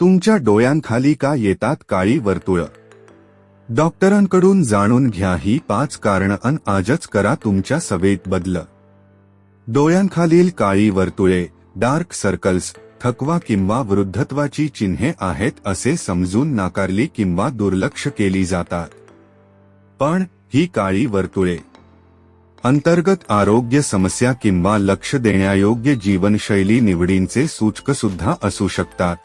तुमच्या डोळ्यांखाली का येतात काळी वर्तुळ? डॉक्टरांकडून जाणून घ्या ही पाच कारण अन आजच करा तुमच्या सवयीत बदल. डोळ्यांखालील काळी वर्तुळे डार्क सर्कल्स थकवा किंवा वृद्धत्वाची चिन्हे आहेत असे समजून नाकारली किंवा दुर्लक्ष केली जातात. पण ही काळी वर्तुळे अंतर्गत आरोग्य समस्या किंवा लक्ष देण्यायोग्य जीवनशैली निवडींचे सूचक सुद्धा असू शकतात.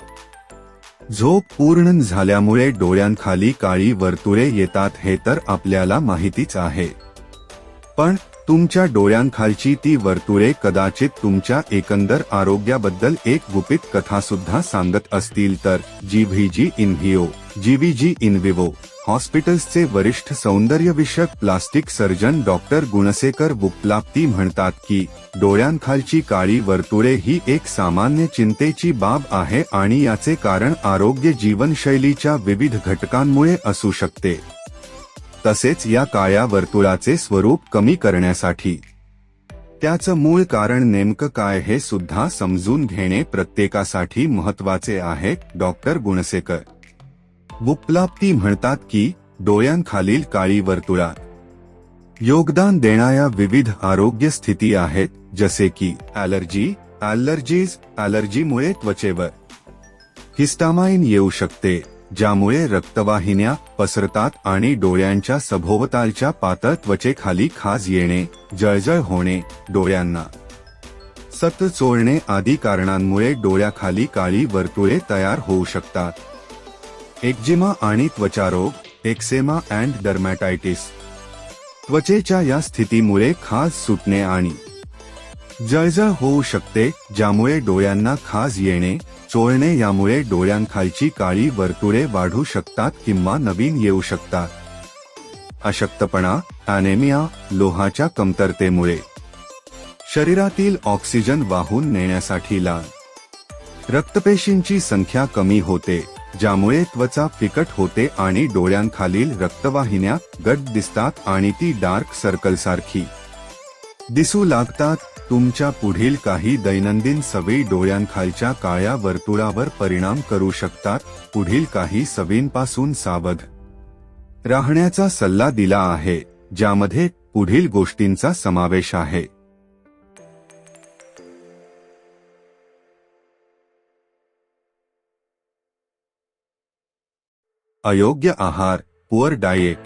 झोप पूर्ण झाल्यामुळे डोळ्यांखाली काळी वर्तुळे येतात हे तर आपल्याला माहितीच आहे. पण तुमच्या डोळ्यांखालची ती वर्तुळे कदाचित तुमच्या एकंदर आरोग्याबद्दल एक गुपित कथा सुद्धा सांगत असतील तर जीव्हीजी इनव्हिओ जीव्हीजी इनविवो हॉस्पिटल्सचे वरिष्ठ सौंदर्यविषयक प्लास्टिक सर्जन डॉक्टर गुणसेकर बुप्लाप्ती म्हणतात की डोळ्यांखालची काळी वर्तुळे ही एक सामान्य चिंतेची बाब आहे आणि याचे कारण आरोग्य जीवनशैलीच्या विविध घटकांमुळे असू शकते. तसेच या काळ्या वर्तुळाचे स्वरूप कमी करण्यासाठी. त्याचं मूळ कारण नेमकं काय हे सुद्धा समजून घेणे प्रत्येकासाठी महत्त्वाचे आहे डॉक्टर गुणसेकर. बुप्लाप्ती म्हणतात की डोळ्यांखालील काळी वर्तुळात योगदान देणाऱ्या विविध आरोग्य स्थिती आहेत जसे की ॲलर्जी ॲलर्जीज ॲलर्जीमुळे त्वचेवर हिस्टामाइन येऊ शकते ज्यामुळे रक्तवाहिन्या पसरतात आणि डोळ्यांच्या सभोवतालच्या पातळ त्वचेखाली खाज येणे जळजळ होणे डोळ्यांना सत चोळणे आदी कारणांमुळे डोळ्याखाली काळी वर्तुळे तयार होऊ शकतात. एक्जिमा आणि त्वचारोग एक्सेमा अँड डर्मॅटायटिस. त्वचेच्या या स्थितीमुळे खाज सुटणे आणि जळजळ होऊ शकते ज्यामुळे डोळ्यांना खाज येणे चोळणे यामुळे डोळ्यांखालची काळी वर्तुळे वाढू शकतात किंवा नवीन येऊ शकतात. अशक्तपणा अॅनेमिया लोहाच्या कमतरतेमुळे. शरीरातील ऑक्सिजन वाहून नेण्यासाठी लाल. रक्तपेशींची संख्या कमी होते. ज्यामुळे त्वचा फिकट होते आणि डोळ्यांखालील रक्तवाहिन्या गट दिसतात आणि ती डार्क सर्कलसारखी दिसू लागतात. तुमच्या पुढील काही दैनंदिन सवयी डोळ्यांखालच्या काळ्या वर्तुळावर परिणाम करू शकतात. पुढील काही सवयींपासून सावध राहण्याचा सल्ला दिला आहे ज्यामध्ये पुढील गोष्टींचा समावेश आहे. अयोग्य आहार पुअर डाएट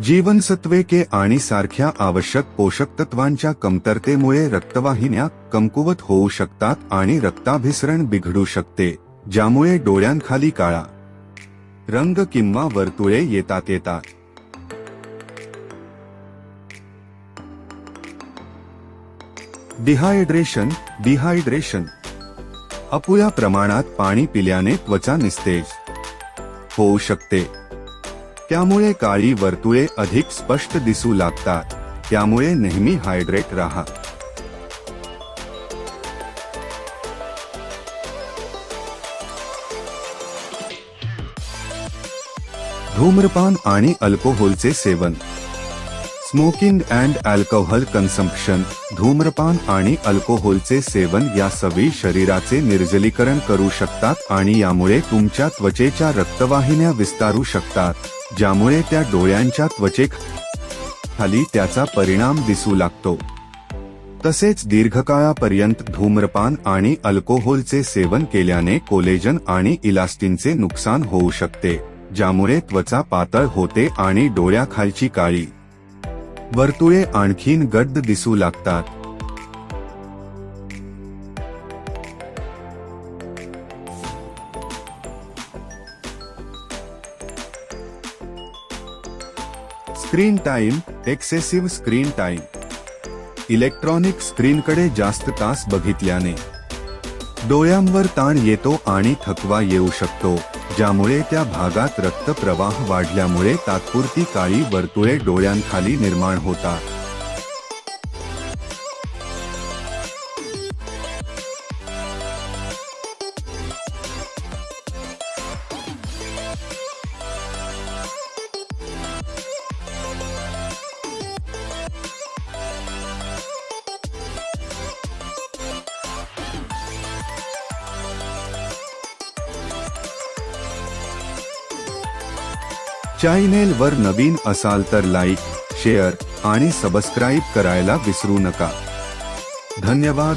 जीवनसत्वे के आणि सारख्या आवश्यक पोषक तत्वांच्या कमतरतेमुळे रक्तवाहिन्या कमकुवत होऊ शकतात आणि रक्ताभिसरण बिघडू शकते ज्यामुळे डोळ्यांखाली काळा रंग किंवा वर्तुळे येतात येतात. डिहायड्रेशन डिहायड्रेशन अपुया प्रमाणात पाणी पिल्याने त्वचा निस्तेज. होऊ शकते. त्यामुळे काळी वर्तुळे अधिक स्पष्ट दिसू लागतात. त्यामुळे नेहमी हायड्रेट राहा. धूम्रपान आणि अल्कोहोलचे सेवन. स्मोकिंग अँड अल्कोहोल कन्सम्प्शन धूम्रपान आणि अल्कोहोलचे सेवन या सवयी शरीराचे निर्जलीकरण करू शकतात आणि यामुळे तुमच्या त्वचेच्या रक्तवाहिन्या विस्तारू शकतात ज्यामुळे त्या डोळ्यांच्या त्वचे खाली त्याचा परिणाम दिसू लागतो. तसेच दीर्घकाळापर्यंत धूम्रपान आणि अल्कोहोलचे सेवन केल्याने कोलेजन आणि इलास्टिनचे नुकसान होऊ शकते ज्यामुळे त्वचा पातळ होते आणि डोळ्याखालची काळी वर्तुळे आणखीन गड्ड दिसू लागतात. Screen time excessive screen time. Electronic स्क्रीनकडे जास्त तास बघितल्याने. डोळ्यांवर ताण येतो आणि थकवा येऊ शकतो. ज्यामुळे त्या भागात रक्तप्रवाह वाढल्यामुळे तात्पुरती काळी वर्तुळे डोळ्यांखाली निर्माण होतात. चॅनेलवर नवीन असाल तर लाईक शेअर आणि सबस्क्राईब करायला विसरू नका. धन्यवाद.